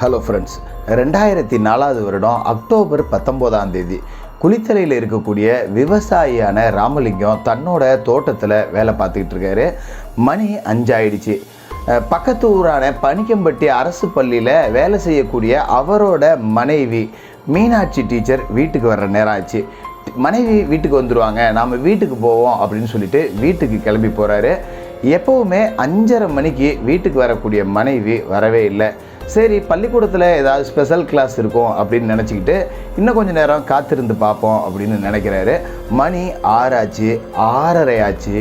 Hello friends ரெண்டாயிரத்தி நாலாவது வருடம் அக்டோபர் பத்தொம்போதாம் தேதி. குளித்தலையில் இருக்கக்கூடிய விவசாயியான ராமலிங்கம் தன்னோட தோட்டத்தில் வேலை பார்த்துக்கிட்டு இருக்காரு. மணி அஞ்சாயிடுச்சு. பக்கத்து ஊரான பனிக்கம்பட்டி அரசு பள்ளியில் வேலை செய்யக்கூடிய அவரோட மனைவி மீனாட்சி டீச்சர் வீட்டுக்கு வர்ற நேரம் ஆச்சு. மனைவி வீட்டுக்கு வந்துடுவாங்க நாம் வீட்டுக்கு போவோம் அப்படின்னு சொல்லிட்டு வீட்டுக்கு கிளம்பி போகிறாரு எப்போவுமே அஞ்சரை மணிக்கு வீட்டுக்கு வரக்கூடிய மனைவி வரவே இல்லை. சரி பள்ளிக்கூடத்தில் ஏதாவது ஸ்பெஷல் கிளாஸ் இருக்கும் அப்படின்னு நினச்சிக்கிட்டு இன்னும் கொஞ்சம் நேரம் காத்திருந்து பார்ப்போம் அப்படின்னு நினைக்கிறாரு. மணி ஆறாச்சு ஆறரை ஆச்சு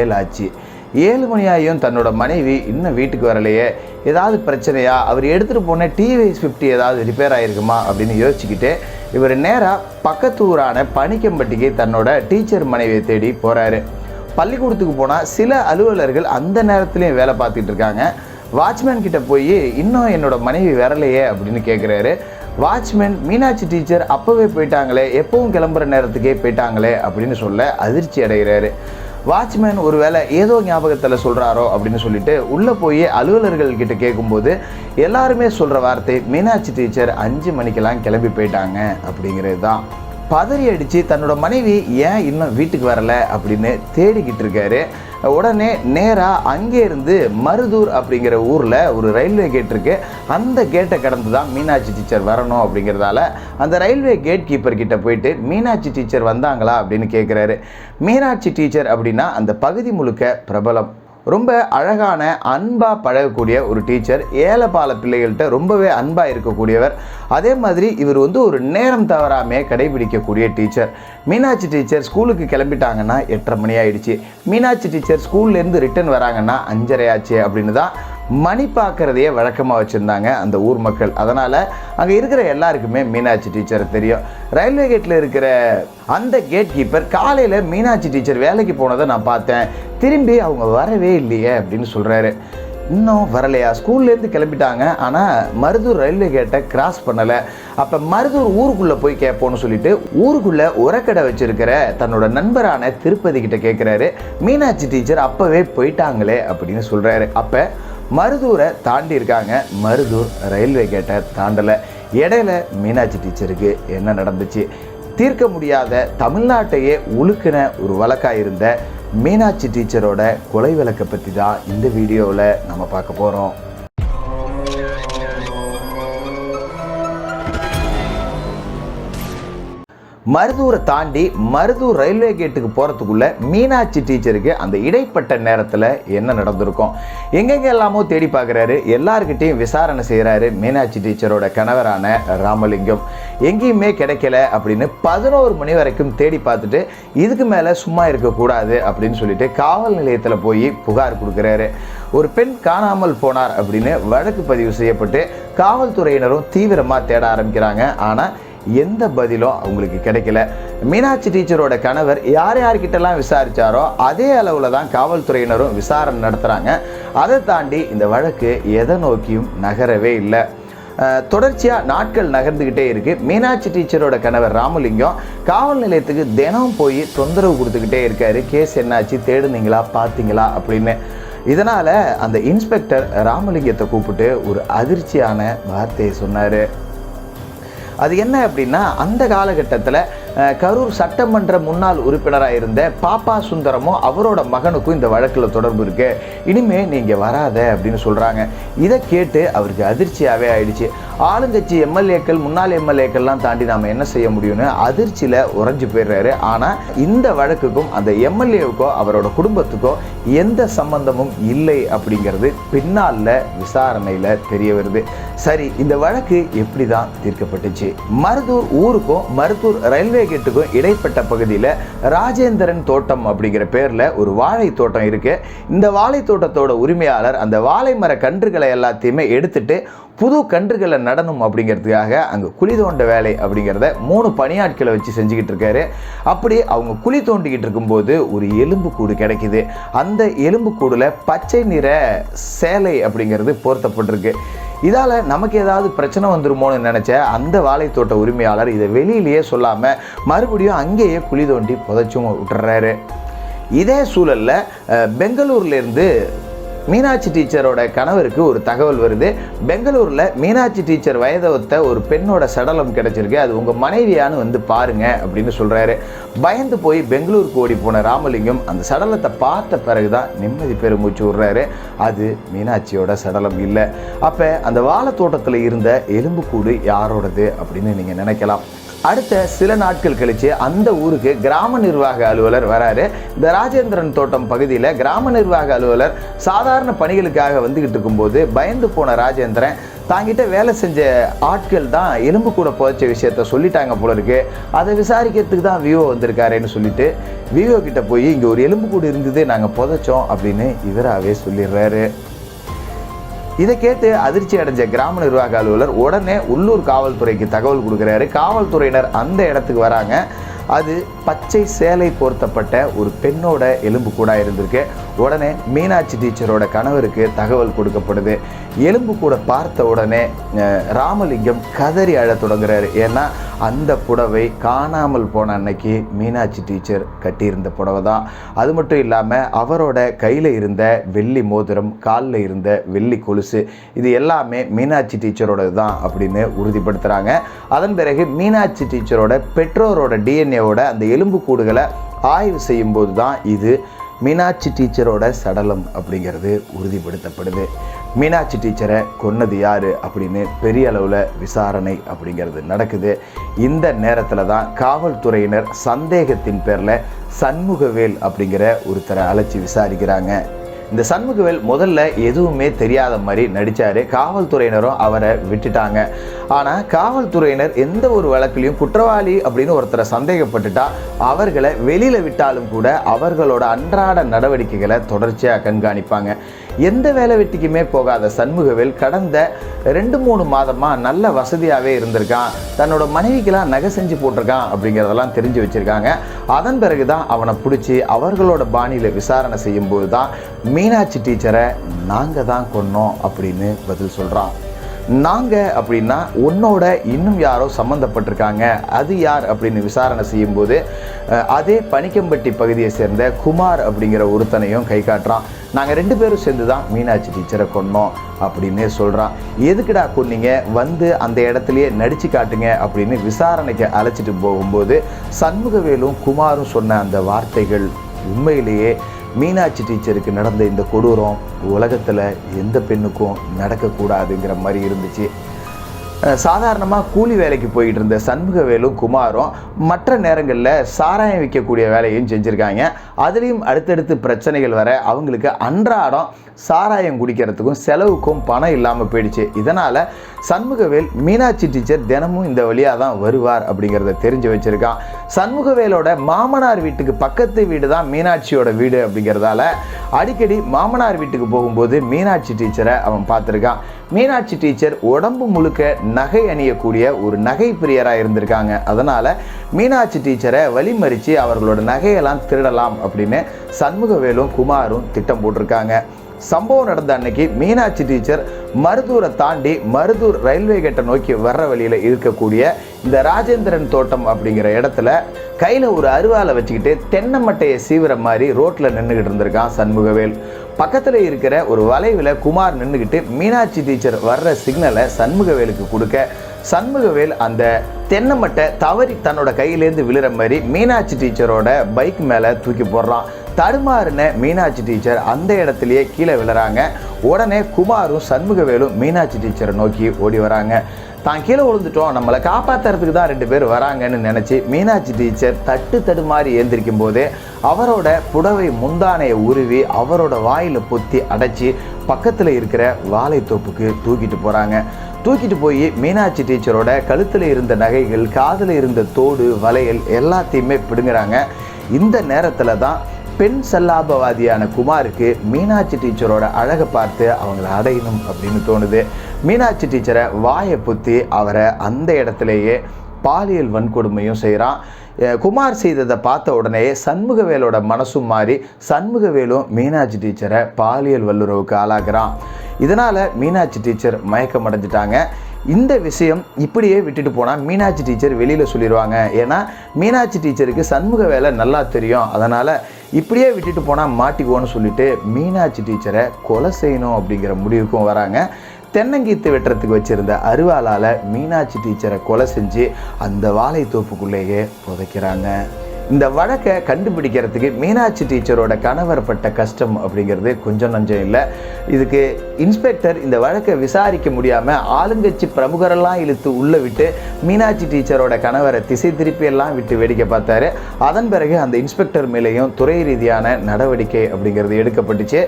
ஏழாச்சு. ஏழு மணியாயும் தன்னோட மனைவி இன்னும் வீட்டுக்கு வரலையே. ஏதாவது பிரச்சனையா? அவர் எடுத்துகிட்டு போன டிவிஎஸ் ஃபிஃப்டி ஏதாவது ரிப்பேர் ஆகிருக்குமா அப்படின்னு யோசிச்சுக்கிட்டு இவர் நேராக பக்கத்து ஊரான பனிக்கம்பட்டிக்கு தன்னோட டீச்சர் மனைவியை தேடி போகிறாரு பள்ளிக்கூடத்துக்கு போனால் சில அலுவலர்கள் அந்த நேரத்துலேயும் வேலை பார்த்துட்டு இருக்காங்க. வாட்ச்மேன் கிட்ட போய் இன்னும் என்னோட மனைவி வரலையே அப்படின்னு கேட்குறாரு வாட்ச்மேன் மீனாட்சி டீச்சர் அப்போவே போயிட்டாங்களே எப்பவும் கிளம்புற நேரத்துக்கே போயிட்டாங்களே அப்படின்னு சொல்ல அதிர்ச்சி அடைகிறாரு. வாட்ச்மேன் ஒருவேளை ஏதோ ஞாபகத்தில் சொல்கிறாரோ அப்படின்னு சொல்லிட்டு உள்ளே போய் அலுவலர்கள் கிட்ட கேட்கும்போது எல்லாருமே சொல்கிற வார்த்தை மீனாட்சி டீச்சர் அஞ்சு மணிக்கெல்லாம் கிளம்பி போயிட்டாங்க அப்படிங்கிறது தான் பதறி அடித்து தன்னோட மனைவி ஏன் இன்னும் வீட்டுக்கு வரல அப்படின்னு தேடிக்கிட்டு இருக்காரு. உடனே நேராக அங்கே இருந்து மருதூர் அப்படிங்கிற ஊரில் ஒரு ரயில்வே கேட் இருக்கு. அந்த கேட்டை கடந்து தான் மீனாட்சி டீச்சர் வரணும் அப்படிங்கிறதால அந்த ரயில்வே கேட் கீப்பர் கிட்ட போயிட்டு மீனாட்சி டீச்சர் வந்தாங்களா? அப்படின்னு கேட்குறாரு மீனாட்சி டீச்சர் அப்படின்னா அந்த பகுதி முழுக்க பிரபலம். ரொம்ப அழகான அன்பாக பழகக்கூடிய ஒரு டீச்சர் ஏழைப்பால பிள்ளைகள்கிட்ட ரொம்பவே அன்பாக இருக்கக்கூடியவர். அதே மாதிரி இவர் வந்து ஒரு நேரம் தவறாமையே கடைபிடிக்கக்கூடிய டீச்சர். மீனாட்சி டீச்சர் ஸ்கூலுக்கு கிளம்பிட்டாங்கன்னா எட்டரை மணி ஆயிடுச்சு. மீனாட்சி டீச்சர் ஸ்கூல்லேருந்து ரிட்டர்ன் வராங்கன்னா அஞ்சரை ஆச்சு அப்படின்னு தான் மணி பார்க்குறதையே வழக்கமாக வச்சுருந்தாங்க அந்த ஊர் மக்கள். அதனால் அங்கே இருக்கிற எல்லாருக்குமே மீனாட்சி டீச்சர் தெரியும். ரயில்வே கேட்டில் இருக்கிற அந்த கேட் கீப்பர் காலையில் மீனாட்சி டீச்சர் வேலைக்கு போனதை நான் பார்த்தேன். திரும்பி அவங்க வரவே இல்லையே அப்படின்னு சொல்கிறாரு இன்னும் வரலையா? ஸ்கூல்லேருந்து கிளம்பிட்டாங்க. ஆனால் மருதூர் ரயில்வே கேட்டை கிராஸ் பண்ணலை. அப்போ மருதூர் ஊருக்குள்ளே போய் கேட்போன்னு சொல்லிட்டு ஊருக்குள்ளே உரக்கடை வச்சுருக்கிற தன்னோட நண்பரான திருப்பதி கிட்ட கேட்குறாரு மீனாட்சி டீச்சர் அப்போவே போயிட்டாங்களே அப்படின்னு சொல்கிறாரு அப்போ மருதூரை தாண்டி இருக்காங்க. மருதூர் ரயில்வே கேட்டை தாண்டலை. இடையில மீனாட்சி டீச்சருக்கு என்ன நடந்துச்சு? தீர்க்க முடியாத தமிழ்நாட்டையே உழுக்கின ஒரு வழக்காக இருந்த மீனாட்சி டீச்சரோட கொலை விளக்கை பற்றி தான் இந்த வீடியோவில் நம்ம பார்க்க போகிறோம் மருதூரை தாண்டி மருதூர் ரயில்வே கேட்டுக்கு போகிறதுக்குள்ள மீனாட்சி டீச்சருக்கு அந்த இடைப்பட்ட நேரத்தில் என்ன நடந்திருக்கும்? எங்கெங்கெல்லாமோ தேடி பார்க்குறாரு. எல்லாருக்கிட்டையும் விசாரணை செய்கிறாரு மீனாட்சி டீச்சரோட கணவரான ராமலிங்கம். எங்கேயுமே கிடைக்கல அப்படின்னு பதினோரு மணி வரைக்கும் தேடி பார்த்துட்டு இதுக்கு மேலே சும்மா இருக்கக்கூடாது அப்படின்னு சொல்லிட்டு காவல் நிலையத்தில் போய் புகார் கொடுக்குறாரு. ஒரு பெண் காணாமல் போனார் அப்படின்னு வழக்கு பதிவு செய்யப்பட்டு காவல்துறையினரும் தீவிரமாக தேட ஆரம்பிக்கிறாங்க. ஆனால் எந்த பதிலும் அவங்களுக்கு கிடைக்கல. மீனாட்சி டீச்சரோட கணவர் யார் யார்கிட்டலாம் விசாரித்தாரோ அதே அளவில் தான் காவல்துறையினரும் விசாரணை நடத்துகிறாங்க அதை தாண்டி இந்த வழக்கு எதை நோக்கியும் நகரவே இல்லை. தொடர்ச்சியாக நாட்கள் நகர்ந்துக்கிட்டே இருக்குது மீனாட்சி டீச்சரோட கணவர் ராமலிங்கம் காவல் நிலையத்துக்கு தினம் போய் தொந்தரவு கொடுத்துக்கிட்டே இருக்காரு. கேஸ் என்னாச்சு தேடுனீங்களா பார்த்தீங்களா அப்படின்னு. இதனால் அந்த இன்ஸ்பெக்டர் ராமலிங்கத்தை கூப்பிட்டு ஒரு அதிர்ச்சியான வார்த்தையை சொன்னார். அது என்ன அப்படின்னா அந்த காலகட்டத்தில் கரூர் சட்டமன்ற முன்னாள் உறுப்பினராக இருந்த பாப்பா சுந்தரமும் அவரோட மகனுக்கும் இந்த வழக்கில் தொடர்பு இருக்கு. இனிமே நீங்கள் வராத அப்படின்னு சொல்கிறாங்க இதை கேட்டு அவருக்கு அதிர்ச்சியாகவே ஆயிடுச்சு. ஆளுங்கட்சி எம்எல்ஏக்கள் முன்னாள் எம்எல்ஏக்கள்லாம் தாண்டி நாம் என்ன செய்ய முடியும்னு அதிர்ச்சியில் உறைஞ்சு போயிடுறாரு. ஆனால் இந்த வழக்குக்கும் அந்த எம்எல்ஏவுக்கோ அவரோட குடும்பத்துக்கோ எந்த சம்பந்தமும் இல்லை அப்படிங்கிறது பின்னால் விசாரணையில் தெரிய வருது. சரி இந்த வழக்கு எப்படி தான் தீர்க்கப்பட்டுச்சு? மருதூர் ஊருக்கும் மருதூர் ரயில்வே கேட்டுக்கும் இடைப்பட்ட பகுதியில் ராஜேந்திரன் தோட்டம் அப்படிங்கிற பேரில் ஒரு வாழை தோட்டம் இருக்கு. இந்த வாழை தோட்டத்தோட உரிமையாளர் அந்த வாழை மர கன்றுகளை எல்லாத்தையுமே எடுத்துட்டு புது கன்றுகளை நடணும் அப்படிங்கிறதுக்காக அங்கே குழி தோண்ட வேலை அப்படிங்கிறத மூணு பணியாட்களை வச்சு செஞ்சுக்கிட்டு இருக்காரு. அப்படி அவங்க குழி தோண்டிக்கிட்டு இருக்கும்போது ஒரு எலும்பு கூடு கிடைக்குது. அந்த எலும்பு கூடுல பச்சை நிற சேலை அப்படிங்கிறது போர்த்தப்பட்டிருக்கு. இதால் நமக்கு ஏதாவது பிரச்சனை வந்துருமோன்னு நினச்ச அந்த வாழைத்தோட்ட உரிமையாளர் இதை வெளியிலேயே சொல்லாமல் மறுபடியும் அங்கேயே குழி தோண்டி புதைச்சும் விட்டுறாரு. இதே சூழலில் பெங்களூர்லேருந்து மீனாட்சி டீச்சரோட கணவருக்கு ஒரு தகவல் வருது. பெங்களூரில் மீனாட்சி டீச்சர் வயதை ஒரு பெண்ணோட சடலம் கிடைச்சிருக்கு. அது உங்கள் மனைவியான்னு வந்து பாருங்க அப்படின்னு சொல்கிறாரு பயந்து போய் பெங்களூருக்கு ஓடி போன ராமலிங்கம் அந்த சடலத்தை பார்த்த பிறகு தான் நிம்மதி பெருமூச்சு விடுறாரு. அது மீனாட்சியோட சடலம் இல்லை. அப்போ அந்த வாழைத்தோட்டத்தில் இருந்த எலும்புக்கூடு யாரோடது அப்படின்னு நீங்கள் நினைக்கலாம். அடுத்த சில நாட்கள் கழிச்சு அந்த ஊருக்கு கிராம நிர்வாக அலுவலர் வராரு. இந்த ராஜேந்திரன் தோட்டம் பகுதியில் கிராம நிர்வாக அலுவலர் சாதாரண பணிகளுக்காக வந்துகிட்டு இருக்கும்போது பயந்து போன ராஜேந்திரன் தாங்கிட்ட வேலை செஞ்ச ஆட்கள் தான் எலும்பு கூட புதைச்ச விஷயத்த சொல்லிட்டாங்க போல இருக்கு. அதை விசாரிக்கிறதுக்கு தான் விவோ வந்திருக்காருன்னு சொல்லிட்டு விவோ கிட்ட போய் இங்கே ஒரு எலும்பு கூடு இருந்தது நாங்கள் புதைச்சோம் அப்படின்னு இவராகவே சொல்லிடுறாரு. இதை கேட்டு அதிர்ச்சி அடைஞ்ச கிராம நிர்வாக அலுவலர் உடனே உள்ளூர் காவல்துறைக்கு தகவல் கொடுக்குறாரு. காவல்துறையினர் அந்த இடத்துக்கு வராங்க. அது பச்சை சேலை போர்த்தப்பட்ட ஒரு பெண்ணோட எலும்பு கூட இருந்திருக்கு. உடனே மீனாட்சி டீச்சரோட கணவருக்கு தகவல் கொடுக்கப்படுது. எலும்பு கூட பார்த்த உடனே ராமலிங்கம் கதறி அழத் தொடங்குறாரு. ஏன்னா அந்த புடவை காணாமல் போன அன்னைக்கு மீனாட்சி டீச்சர் கட்டியிருந்த புடவை தான். அது மட்டும் இல்லாமல் அவரோட கையில் இருந்த வெள்ளி மோதிரம் காலில் இருந்த வெள்ளி கொலுசு இது எல்லாமே மீனாட்சி டீச்சரோட தான் அப்படின்னு உறுதிப்படுத்துகிறாங்க அதன் பிறகு மீனாட்சி டீச்சரோட பெற்றோரோட டிஎன்ஏ டிஎன்ஏவோட அந்த எலும்பு கூடுகளை ஆய்வு செய்யும்போது தான் இது மீனாட்சி டீச்சரோட சடலம் அப்படிங்கிறது உறுதிப்படுத்தப்படுது. மீனாட்சி டீச்சரை கொன்னது யார் அப்படின்னு பெரிய அளவில் விசாரணை அப்படிங்கிறது நடக்குது. இந்த நேரத்தில் தான் காவல்துறையினர் சந்தேகத்தின் பேரில் சண்முகவேல் அப்படிங்கிற ஒருத்தரை அழைச்சி விசாரிக்கிறாங்க. இந்த சண்முகவேல் முதல்ல எதுவுமே தெரியாத மாதிரி நடித்தார் காவல்துறையினரும் அவரை விட்டுட்டாங்க. ஆனால் காவல்துறையினர் எந்த ஒரு வழக்கிலையும் குற்றவாளி அப்படின்னு ஒருத்தரை சந்தேகப்பட்டுட்டா அவர்களை வெளியில் விட்டாலும் கூட அவர்களோட அன்றாட நடவடிக்கைகளை தொடர்ச்சியாக கண்காணிப்பாங்க. எந்த வேலை வெட்டிக்குமே போகாத சண்முகவேல் கடந்த ரெண்டு மூணு மாதமாக நல்ல வசதியாகவே இருந்திருக்கான். தன்னோட மனைவிக்கெல்லாம் நகை செஞ்சு போட்டிருக்கான் அப்படிங்கிறதெல்லாம் தெரிஞ்சு வச்சுருக்காங்க. அதன் பிறகு தான் அவனை பிடிச்சி அவர்களோட பாணியில் விசாரணை செய்யும்போது தான் மீனாட்சி டீச்சரை நாங்கள் தான் கொன்னோம் அப்படின்னு பதில் சொல்கிறான் நாங்கள் அப்படின்னா உன்னோட இன்னும் யாரோ சம்மந்தப்பட்டிருக்காங்க அது யார் அப்படின்னு விசாரணை செய்யும்போது அதே பனிக்கம்பட்டி பகுதியை சேர்ந்த குமார் அப்படிங்கிற ஒருத்தனையும் கை காட்டுறான். நாங்கள் ரெண்டு பேரும் சேர்ந்து தான் மீனாட்சி டீச்சரை கொன்னோம் அப்படின்னு சொல்கிறான் எதுக்குடா கொன்னீங்க? வந்து அந்த இடத்துலையே நடிச்சு காட்டுங்க அப்படின்னு விசாரணைக்கு அழைச்சிட்டு போகும்போது சண்முகவேலும் குமாரும் சொன்ன அந்த வார்த்தைகள் உண்மையிலேயே மீனாட்சி டீச்சருக்கு நடந்த இந்த கொடூரம் உலகத்தில் எந்த பெண்ணுக்கும் நடக்கக்கூடாதுங்கிற மாதிரி இருந்துச்சு. சாதாரணமாக கூலி வேலைக்கு போயிட்டு இருந்த சண்முகவேலும் குமாரும் மற்ற நேரங்களில் சாராயம் விற்கக்கூடிய வேலையும் செஞ்சுருக்காங்க. அதுலேயும் அடுத்தடுத்து பிரச்சனைகள் வர அவங்களுக்கு அன்றாடம் சாராயம் குடிக்கிறதுக்கும் செலவுக்கும் பணம் இல்லாமல் போயிடுச்சு. இதனால் சண்முகவேல் மீனாட்சி டீச்சர் தினமும் இந்த வழியாக தான் வருவார் அப்படிங்கிறத தெரிஞ்சு வச்சுருக்கான். சண்முகவேலோட மாமனார் வீட்டுக்கு பக்கத்து வீடு தான் மீனாட்சியோட வீடு அப்படிங்கிறதால அடிக்கடி மாமனார் வீட்டுக்கு போகும்போது மீனாட்சி டீச்சரை அவன் பார்த்துருக்கான். மீனாட்சி டீச்சர் உடம்பு முழுக்க நகை அணியக்கூடிய ஒரு நகை பிரியராக இருந்திருக்காங்க. அதனால் மீனாட்சி டீச்சரை வழிமறித்து அவர்களோட நகையெல்லாம் திருடலாம் அப்படின்னு சண்முகவேலும் குமாரும் திட்டம் போட்டிருக்காங்க. சம்பவம் நடந்த அன்னைக்கு மீனாட்சி டீச்சர் மருதூரை தாண்டி மருதூர் ரயில்வே கேட்டை நோக்கி வர்ற வழியில் இருக்கக்கூடிய இந்த ராஜேந்திரன் தோட்டம் அப்படிங்கிற இடத்துல கையில் ஒரு அருவாளை வச்சுக்கிட்டு தென்னை மட்டையை மாதிரி ரோட்டில் நின்றுக்கிட்டு இருந்திருக்கான் சண்முகவேல். பக்கத்தில் இருக்கிற ஒரு வளைவில் குமார் நின்றுக்கிட்டு மீனாட்சி டீச்சர் வர்ற சிக்னலை சண்முகவேலுக்கு கொடுக்க சண்முகவேல் அந்த தென்னமட்டை தவறி தன்னோட கையிலேருந்து விழுற மாதிரி மீனாட்சி டீச்சரோட பைக் மேலே தூக்கி போடுறான். தடுமாறின மீனாட்சி டீச்சர் அந்த இடத்துலயே கீழே விழுறாங்க. உடனே குமாரும் சண்முகவேலும் மீனாட்சி டீச்சரை நோக்கி ஓடி வராங்க. தான் கீழே விழுந்துட்டோம். நம்மளை காப்பாத்துறதுக்கு தான் ரெண்டு பேர் வராங்கன்னு நினச்சி மீனாட்சி டீச்சர் தட்டு தடுமாறி எழுந்திருக்கும் போதே அவரோட புடவை முந்தானையை உருவி அவரோட வாயில் பொத்தி அடைச்சி பக்கத்தில் இருக்கிற வாழைத்தோப்புக்கு தூக்கிட்டு போகிறாங்க தூக்கிட்டு போய் மீனாட்சி டீச்சரோட கழுத்தில் இருந்த நகைகள் காதில் இருந்த தோடு வளையல் எல்லாத்தையுமே பிடுங்குறாங்க. இந்த நேரத்தில் தான் பெண் செல்லாபவாதியான குமாருக்கு மீனாட்சி டீச்சரோட அழகை பார்த்து அவங்கள அடையணும் அப்படின்னு தோணுது. மீனாட்சி டீச்சரை வாயை புத்தி அவரை அந்த இடத்துலையே பாலியல் வன்கொடுமையும் செய்கிறான் குமார் செய்ததை பார்த்த உடனே சண்முகவேலோட மனசும் மாறி சண்முகவேலும் மீனாட்சி டீச்சரை பாலியல் வல்லுறவுக்கு ஆளாகிறான் இதனால் மீனாட்சி டீச்சர் மயக்கம் அடைஞ்சிட்டாங்க இந்த விஷயம் இப்படியே விட்டுட்டு போனால் மீனாட்சி டீச்சர் வெளியில் சொல்லிடுவாங்க. ஏன்னா மீனாட்சி டீச்சருக்கு சண்முக வேலை நல்லா தெரியும். அதனால் இப்படியே விட்டுட்டு போனால் மாட்டிக்குவோன்னு சொல்லிட்டு மீனாட்சி டீச்சரை கொலை செய்யணும் அப்படிங்கிற முடிவுக்கும் வராங்க. தென்னங்கீத்து வெட்டுறதுக்கு வச்சுருந்த அருவாளால் மீனாட்சி டீச்சரை கொலை செஞ்சு அந்த வாழைத்தோப்புக்குள்ளேயே புதைக்கிறாங்க. இந்த வழக்கை கண்டுபிடிக்கிறதுக்கு மீனாட்சி டீச்சரோட கணவர் பட்ட கஷ்டம் அப்படிங்கிறது கொஞ்சம் நஞ்சம் இல்லை. இதுக்கு இன்ஸ்பெக்டர் இந்த வழக்கை விசாரிக்க முடியாமல் ஆளுங்கட்சி பிரமுகரெல்லாம் இழுத்து உள்ளே விட்டு மீனாட்சி டீச்சரோட கணவரை திசை திருப்பி எல்லாம் விட்டு வேடிக்கை பார்த்தாரு. அதன் பிறகு அந்த இன்ஸ்பெக்டர் மேலேயும் துறை ரீதியான நடவடிக்கை அப்படிங்கிறது எடுக்கப்பட்டுச்சு.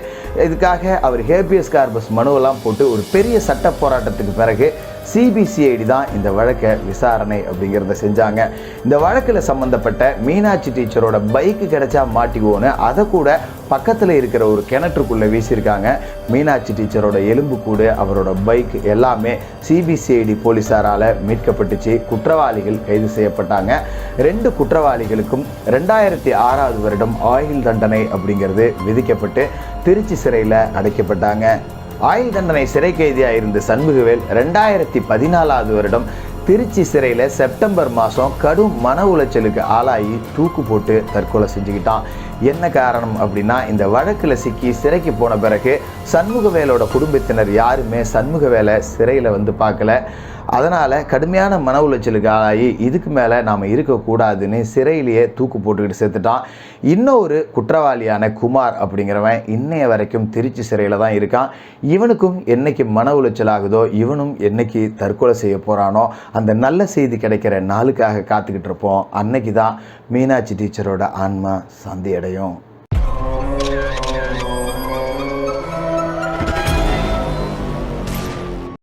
இதுக்காக அவர் ஹேபியஸ் கார்பஸ் மனுவெல்லாம் போட்டு ஒரு பெரிய சட்ட போராட்டத்துக்கு பிறகு சிபிசிஐடி தான் இந்த வழக்கை விசாரணை அப்படிங்கிறத செஞ்சாங்க. இந்த வழக்கில் சம்மந்தப்பட்ட மீனாட்சி டீச்சரோட பைக்கு கிடைச்சா மாட்டிக்குவோன்னு அதை கூட பக்கத்தில் இருக்கிற ஒரு கிணற்றுக்குள்ளே வீசியிருக்காங்க. மீனாட்சி டீச்சரோட எலும்புக்கூடு அவரோட பைக் எல்லாமே சிபிசிஐடி போலீஸாரால் மீட்கப்பட்டுச்சு. குற்றவாளிகள் கைது செய்யப்பட்டாங்க. ரெண்டு குற்றவாளிகளுக்கும் ரெண்டாயிரத்தி ஆறாவது வருடம் ஆயுள் தண்டனை அப்படிங்கிறது விதிக்கப்பட்டு திருச்சி சிறையில் அடைக்கப்பட்டாங்க. ஆயுள் தண்டனை சிறை கைதியாக இருந்த சண்முகவேல் ரெண்டாயிரத்தி பதினாலாவது வருடம் திருச்சி சிறையில் செப்டம்பர் மாதம் கடும் மன உளைச்சலுக்கு ஆளாகி தூக்கு போட்டு தற்கொலை செஞ்சுக்கிட்டான். என்ன காரணம் அப்படின்னா இந்த வழக்கில் சிக்கி சிறைக்கு போன பிறகு சண்முகவேலோட குடும்பத்தினர் யாருமே சண்முகவேலை சிறையில் வந்து பார்க்கல. அதனால் கடுமையான மன உளைச்சலுக்கு இதுக்கு மேலே நாம் இருக்கக்கூடாதுன்னு சிறையிலேயே தூக்கு போட்டுக்கிட்டு சேர்த்துட்டான் இன்னொரு குற்றவாளியான குமார் அப்படிங்கிறவன் இன்னைய வரைக்கும் திருச்சி சிறையில் தான் இருக்கான். இவனுக்கும் என்னைக்கு மன உளைச்சல் ஆகுதோ இவனும் என்னைக்கு தற்கொலை செய்ய போகிறானோ அந்த நல்ல செய்தி கிடைக்கிற நாளுக்காக காத்துக்கிட்டு இருப்போம். அன்னைக்கு தான் மீனாட்சி டீச்சரோட ஆன்மா சந்தி அடையும்